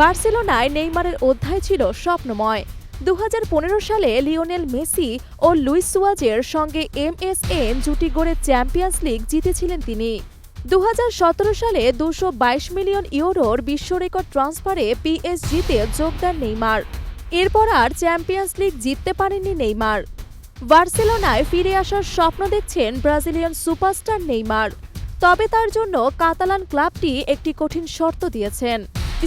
বার্সেলোনায় নেইমারের অধ্যায় ছিল স্বপ্নময়। দু হাজার পনেরো সালে লিওনেল মেসি ও লুইস সুয়াজের সঙ্গে এমএসএন জুটি গড়ে চ্যাম্পিয়ন্স লিগ জিতেছিলেন তিনি। দু হাজার সতেরো সালে দুশো মিলিয়ন ইউরোর বিশ্ব রেকর্ড ট্রান্সফারে পিএসজিতে যোগ দেন নেইমার। এরপর আর চ্যাম্পিয়ন্স লিগ জিততে পারেননি নেইমার। বার্সেলোনায় ফিরে আসার স্বপ্ন দেখছেন ব্রাজিলিয়ান সুপারস্টার নেইমার। তবে তার জন্য কাতালান ক্লাবটি একটি কঠিন শর্ত দিয়েছেন।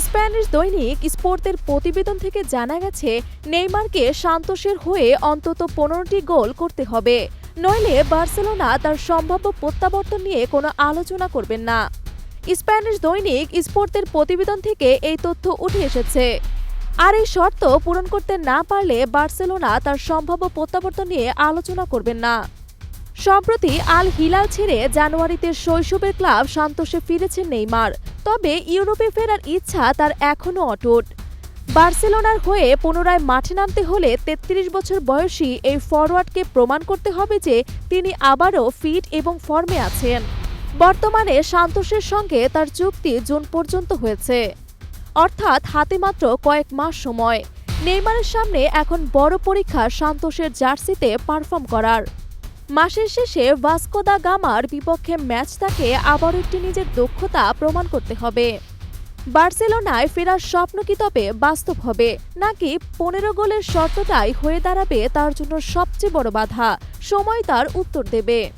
স্প্যানিশ দৈনিক স্পোর্টের প্রতিবেদন থেকে জানা গেছে, নেইমারকে সান্তোষের হয়ে অন্তত পনেরোটি গোল করতে হবে। নইলে বার্সেলোনা তার সম্ভাব্য প্রত্যাবর্তন নিয়ে কোনো আলোচনা করবেন না। স্প্যানিশ দৈনিক স্পোর্টের প্রতিবেদন থেকে এই তথ্য উঠে এসেছে। আর এই শর্ত পূরণ করতে না পারলে বার্সেলোনা তার সম্ভাব্য প্রত্যাবর্তন নিয়ে আলোচনা করবেন না। সম্প্রতি আল হিলাল ছেড়ে জানুয়ারিতে শৈশবের ক্লাব সান্তোষে ফিরেছেন নেইমার। তবে ইউরোপে ফেরার ইচ্ছা তার এখনও অটুট। বার্সেলোনার হয়ে পুনরায় মাঠে নামতে হলে ৩৩ বছর বয়সী এই ফরওয়ার্ডকে প্রমাণ করতে হবে যে তিনি আবারও ফিট এবং ফর্মে আছেন। বর্তমানে সান্তোষের সঙ্গে তার চুক্তি জুন পর্যন্ত হয়েছে। অর্থাৎ হাতে মাত্র কয়েক মাস সময়। নেইমারের সামনে এখন বড় পরীক্ষা সান্তোষের জার্সিতে পারফর্ম করার। মাসের শেষে ভাস্কোদা গামার বিপক্ষে ম্যাচ তাকে আবার একটি নিজের দক্ষতা প্রমাণ করতে হবে। বার্সেলোনায় ফেরার স্বপ্ন কি তবে বাস্তব হবে? নাকি পনেরো গোলের শর্তটাই হয়ে দাঁড়াবে তার জন্য সবচেয়ে বড় বাধা? সময় তার উত্তর দেবে।